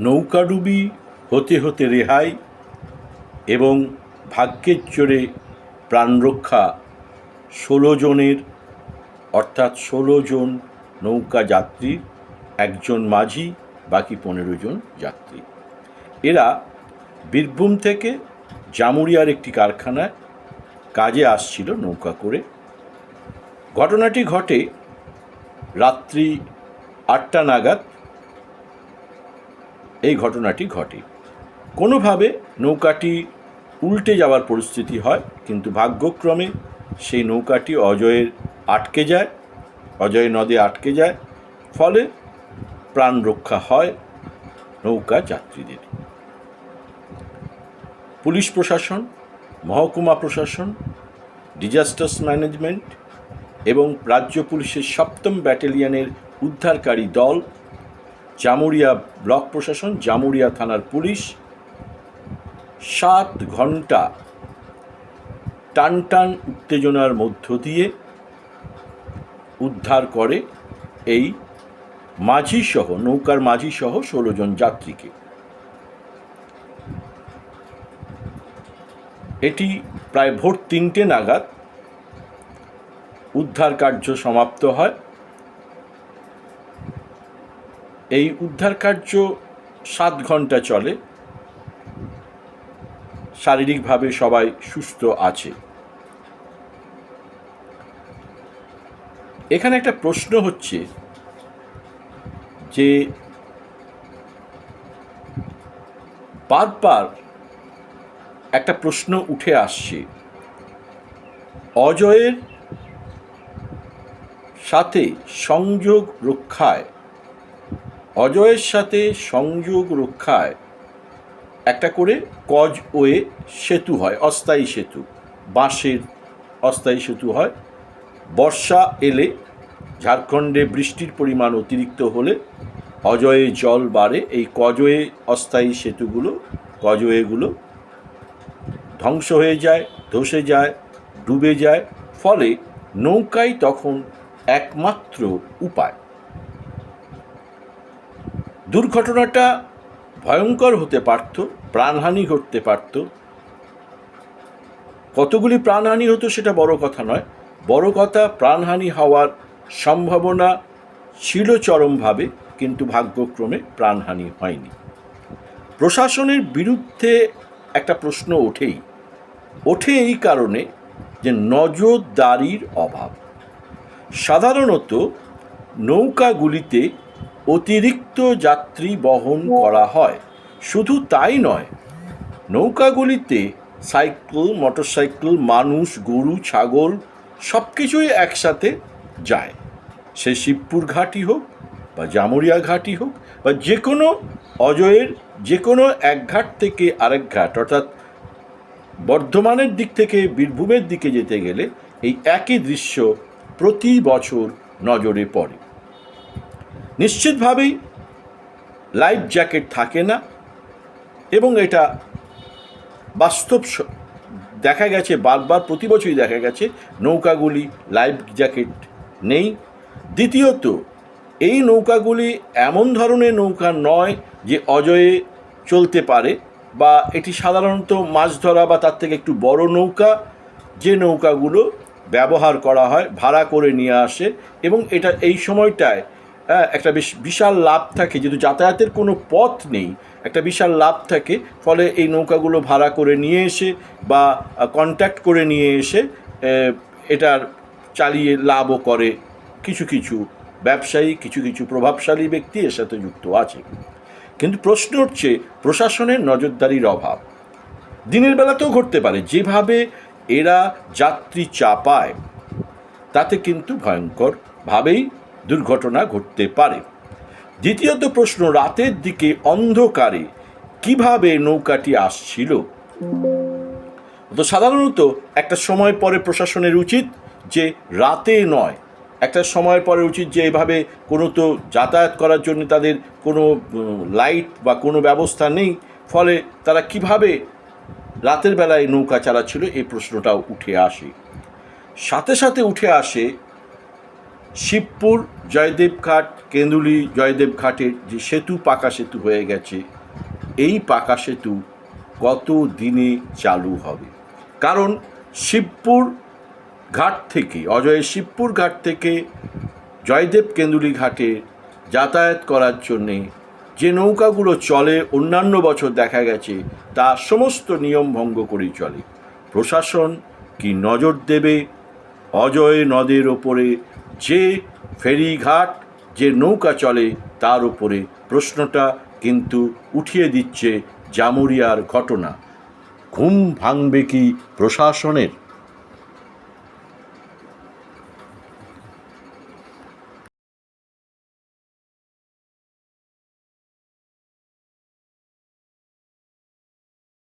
নৌকাডুবি হতে হতে রেহাই এবং ভাগ্যের জোরে প্রাণরক্ষা ষোলো জনের, অর্থাৎ ষোলো জন নৌকা যাত্রী, একজন মাঝি, বাকি পনেরো জন যাত্রী। এরা বীরভূম থেকে জামুরিয়ার একটি কারখানায় কাজে আসছিল নৌকা করে। ঘটনাটি ঘটে রাত্রি আটটা নাগাদ এই ঘটনাটি ঘটে। কোনোভাবে নৌকাটি উল্টে যাওয়ার পরিস্থিতি হয়, কিন্তু ভাগ্যক্রমে সেই নৌকাটি অজয়ের আটকে যায়, অজয় নদে আটকে যায়, ফলে প্রাণ রক্ষা হয় নৌকা যাত্রীদের। পুলিশ প্রশাসন, মহকুমা প্রশাসন, ডিজাস্টার্স ম্যানেজমেন্ট এবং রাজ্য পুলিশের সপ্তম ব্যাটালিয়নের উদ্ধারকারী দল জামুরিয়া ব্লক প্রশাসন, জামুরিয়া থানার পুলিশ। সাত ঘণ্টা টান টান উত্তেজনার মধ্য দিয়ে উদ্ধার করে এই মাঝিসহ, নৌকার মাঝিসহ ষোলো জন যাত্রীকে। এটি প্রায় ভোর তিনটে নাগাদ উদ্ধার কার্য সমাপ্ত হয়। এই উদ্ধার কার্য সাত ঘণ্টা চলে। শারীরিকভাবে সবাই সুস্থ আছে। এখানে একটা প্রশ্ন হচ্ছে যে, বারবার একটা প্রশ্ন উঠে আসছে, অজয়ের সাথে সংযোগ রক্ষায় অজয়ের সাথে সংযোগ রক্ষায় একটা করে কজ ওয়ে সেতু হয়, অস্থায়ী সেতু। বাঁশের অস্থায়ী সেতু হয়। বর্ষা এলে, ঝাড়খণ্ডে বৃষ্টির পরিমাণ অতিরিক্ত হলে অজয়ে জল বাড়ে। এই কজওয়ে অস্থায়ী সেতুগুলো কজওয়েগুলো ধ্বংস হয়ে যায়, ধসে যায়, ডুবে যায়। ফলে নৌকাই তখন একমাত্র উপায়। দুর্ঘটনাটা ভয়ঙ্কর হতে পারত, প্রাণহানি ঘটতে পারত। কতগুলি প্রাণহানি হতো সেটা বড় কথা নয়। বড় কথা, প্রাণহানি হওয়ার সম্ভাবনা ছিল চরমভাবে, কিন্তু ভাগ্যক্রমে প্রাণহানি হয়নি। প্রশাসনের বিরুদ্ধে একটা প্রশ্ন ওঠেই। ওঠে এই কারণে যে নজরদারির অভাব। সাধারণত নৌকাগুলিতে অতিরিক্ত যাত্রী বহন করা হয়। শুধু তাই নয়, নৌকাগুলিতে সাইকেল, মোটরসাইকেল, মানুষ, গরু, ছাগল সব কিছুই একসাথে যায়। সে শিবপুর ঘাটি হোক বা জামুরিয়া ঘাটি হোক বা যে কোনো অজয়ের যে কোনো এক ঘাট থেকে আরেক ঘাট, অর্থাৎ বর্ধমানের দিক থেকে বীরভূমের দিকে যেতে গেলে এই একই দৃশ্য প্রতি বছর নজরে পড়ে। নিশ্চিতভাবেই লাইফ জ্যাকেট থাকে না এবং এটা বাস্তব দেখা গেছে বারবার, প্রতি বছরই দেখা গেছে, নৌকাগুলি লাইফ জ্যাকেট নেই। দ্বিতীয়ত, এই নৌকাগুলি এমন ধরনের নৌকা নয় যে অজয়ে চলতে পারে বা এটি সাধারণত মাছ ধরা বা তার থেকে একটু বড় নৌকা, যে নৌকাগুলো ব্যবহার করা হয়, ভাড়া করে নিয়ে আসে এবং এটা এই সময়টায় একটা বেশ বিশাল লাভ থাকে। যেহেতু যাতায়াতের কোনো পথ নেই, একটা বিশাল লাভ থাকে। ফলে এই নৌকাগুলো ভাড়া করে নিয়ে এসে বা কন্ট্যাক্ট করে নিয়ে এসে এটার চালিয়ে লাভও করে। কিছু কিছু ব্যবসায়ী, কিছু কিছু প্রভাবশালী ব্যক্তি এর সাথে যুক্ত আছে। কিন্তু প্রশ্ন হচ্ছে, প্রশাসনের নজরদারির অভাব। দিনের বেলাতেও ঘটতে পারে, যেভাবে এরা যাত্রী চাপায়, তাতে কিন্তু ভয়ঙ্করভাবেই দুর্ঘটনা ঘটতে পারে। দ্বিতীয়ত প্রশ্ন, রাতের দিকে অন্ধকারে কীভাবে নৌকাটি আসছিল? তো সাধারণত একটা সময় পরে প্রশাসনের উচিত যে রাতে নয়, একটা সময় পরে উচিত যে এভাবে কোনো তো যাতায়াত করার জন্য তাদের কোনো লাইট বা কোনো ব্যবস্থা নেই। ফলে তারা কীভাবে রাতের বেলায় নৌকা চালাচ্ছিল এই প্রশ্নটাও উঠে আসে। সাথে সাথে উঠে আসে শিবপুর জয়দেব ঘাট, কেন্দুলি জয়দেব ঘাটের যে সেতু, পাকা সেতু হয়ে গেছে, এই পাকা সেতু কত দিনে চালু হবে? কারণ শিবপুর ঘাট থেকে অজয়ের শিবপুর ঘাট থেকে জয়দেব কেন্দুলি ঘাটে যাতায়াত করার জন্যে যে নৌকাগুলো চলে, অন্যান্য বছর দেখা গেছে, তা সমস্ত নিয়ম ভঙ্গ করেই চলে। প্রশাসন কি নজর দেবে? অজয় নদের ওপরে যে ফেরিঘাট যে নৌকা চলে, তার উপরে প্রশ্নটা কিন্তু উঠিয়ে দিচ্ছে জামুরিয়ার ঘটনা। ঘুম ভাঙবে কি প্রশাসনের?